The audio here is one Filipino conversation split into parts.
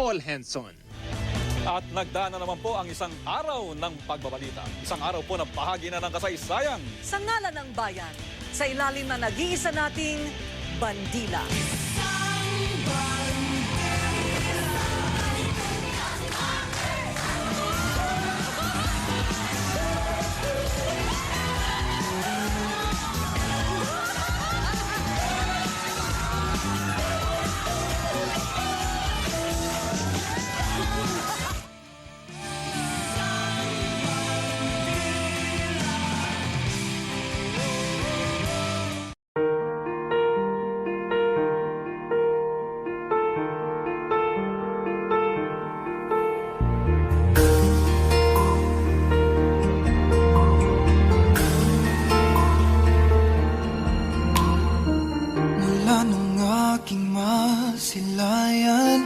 Paul Henson. At nagdaan na naman po ang isang araw ng pagbabalita. Isang araw po na bahagi na ng kasaysayan. Sa ngalan ng bayan, sa ilalim na nag-iisa nating bandila. Mula masilayan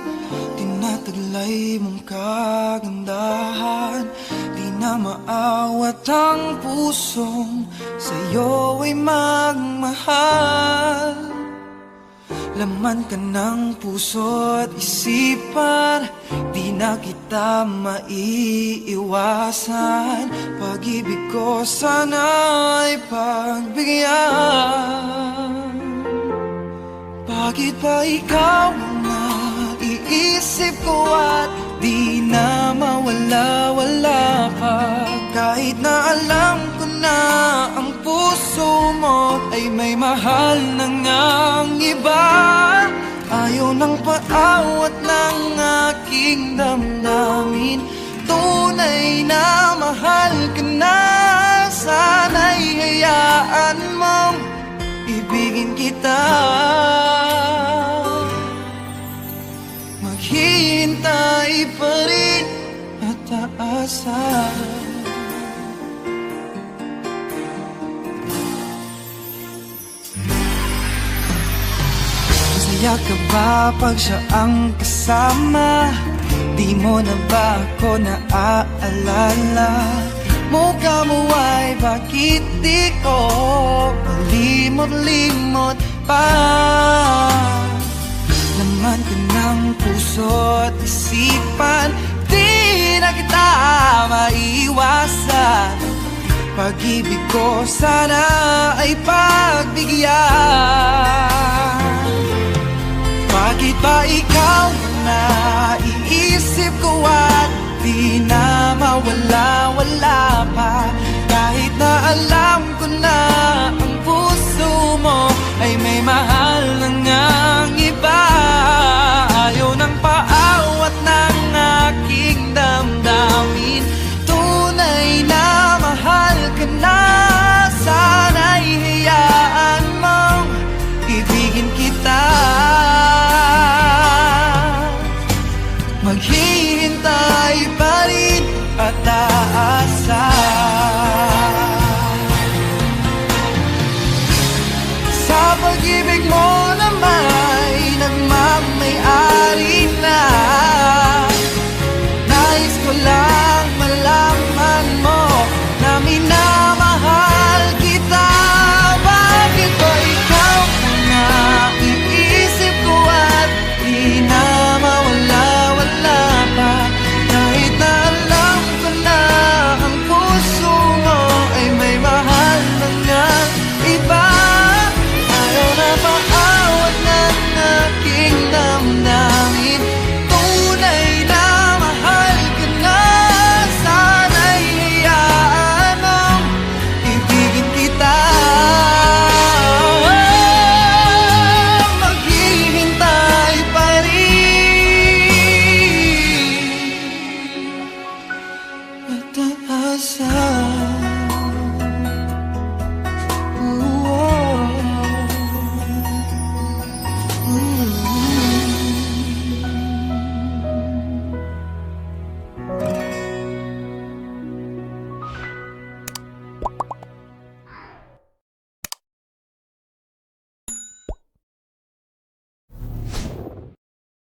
Tinataglay mong kagandahan. Di na maawat ang pusong Sa'yo ay magmahal. Laman ka ng puso at isipan Di na kita maiiwasan. Pag-ibig ko sana pagbigyan bakit ba ikaw ang naiisip ko at di na mawala-wala pa Kahit na alam ko na ang puso mo ay may mahal na ngang iba. Ayaw ng paawat ng aking damdamin. Tunay na mahal ka na. Sana'y hayaan mong ibigin kita aasa Masaya ka ba pag siya ang kasama? Di mo na ba ako naaalala? Mukha mo ay bakit di ko Malimot-limot pa Laman ka ng puso at isipan na kita maiwasan. Pag-ibig ko sana ay pagbigyan. Bakit ba ikaw na iisip ko at di na mawala-wala pa? Kahit na alam ko na ang puso mo ay may mahal Maghihintay pa rin at aasa. Sa pag-ibig mo'y